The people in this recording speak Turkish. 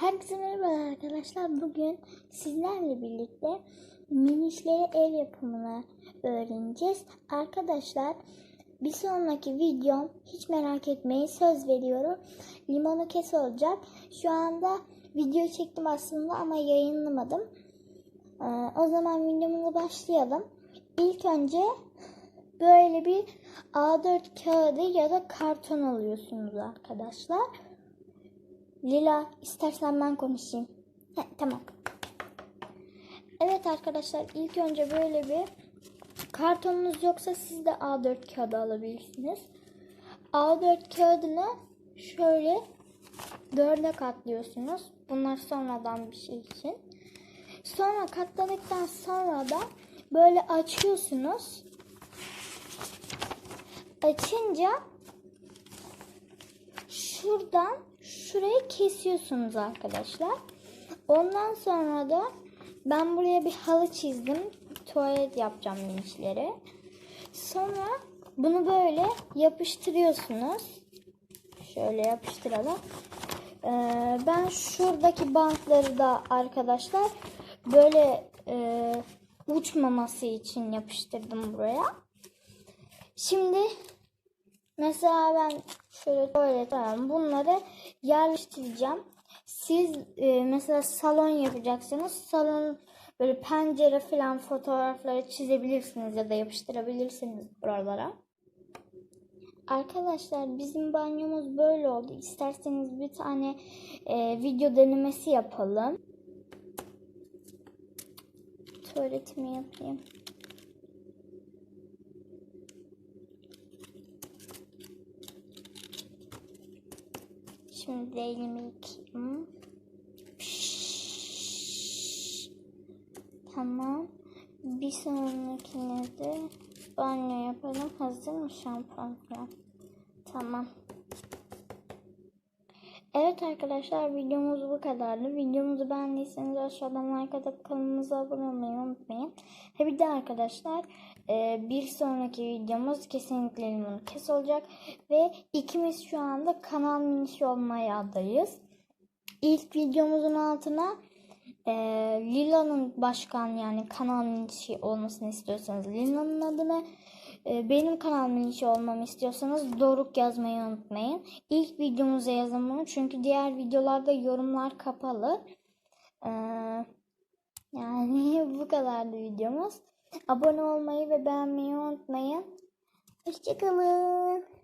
Herkese merhaba arkadaşlar. Bugün sizlerle birlikte minişlere ev yapımını öğreneceğiz. Arkadaşlar bir sonraki videom hiç merak etmeyin söz veriyorum. Limonu kes olacak. Şu anda video çektim aslında ama yayınlamadım. Ee, o zaman videomuza başlayalım. İlk önce böyle bir A4 kağıdı ya da karton alıyorsunuz arkadaşlar. Lila istersen ben konuşayım. Heh, tamam. Evet arkadaşlar ilk önce böyle bir kartonunuz yoksa siz de A4 kağıdı alabilirsiniz. A4 kağıdını şöyle dörde katlıyorsunuz. Bunlar sonradan bir şey için. Sonra katladıktan sonra da böyle açıyorsunuz. Açınca şuradan şurayı kesiyorsunuz arkadaşlar. Ondan sonra da ben buraya bir halı çizdim. Tuvalet yapacağım minişlere. Sonra bunu böyle yapıştırıyorsunuz. Şöyle yapıştıralım. Ee, ben şuradaki bantları da arkadaşlar böyle e, uçmaması için yapıştırdım buraya. Şimdi Mesela ben şöyle tuvalet alalım. Bunları yerleştireceğim. Siz e, mesela salon yapacaksınız. Salon böyle pencere falan fotoğrafları çizebilirsiniz ya da yapıştırabilirsiniz buralara. Arkadaşlar bizim banyomuz böyle oldu. İsterseniz bir tane e, video denemesi yapalım. Tuvaletimi yapayım. Şimdi de elimi yıkayayım. Tamam. Bir sonrakine de banyo yapalım. Hazır mı şampuan falan? Tamam. Evet arkadaşlar videomuz bu kadardı. Videomuzu beğendiyseniz aşağıdan like atıp kanalımıza abone olmayı unutmayın. Ve bir de arkadaşlar e, bir sonraki videomuz kesinlikle limonu kes olacak. Ve ikimiz şu anda kanal minişi olmaya adayız. İlk videomuzun altına e, Lila'nın başkan yani kanal minişi olmasını istiyorsanız Lila'nın adını benim kanal minişi olmamı istiyorsanız Doruk yazmayı unutmayın. İlk videomuza yazın bunu çünkü diğer videolarda yorumlar kapalı. Ee, yani bu kadardı videomuz. Abone olmayı ve beğenmeyi unutmayın. Hoşçakalın.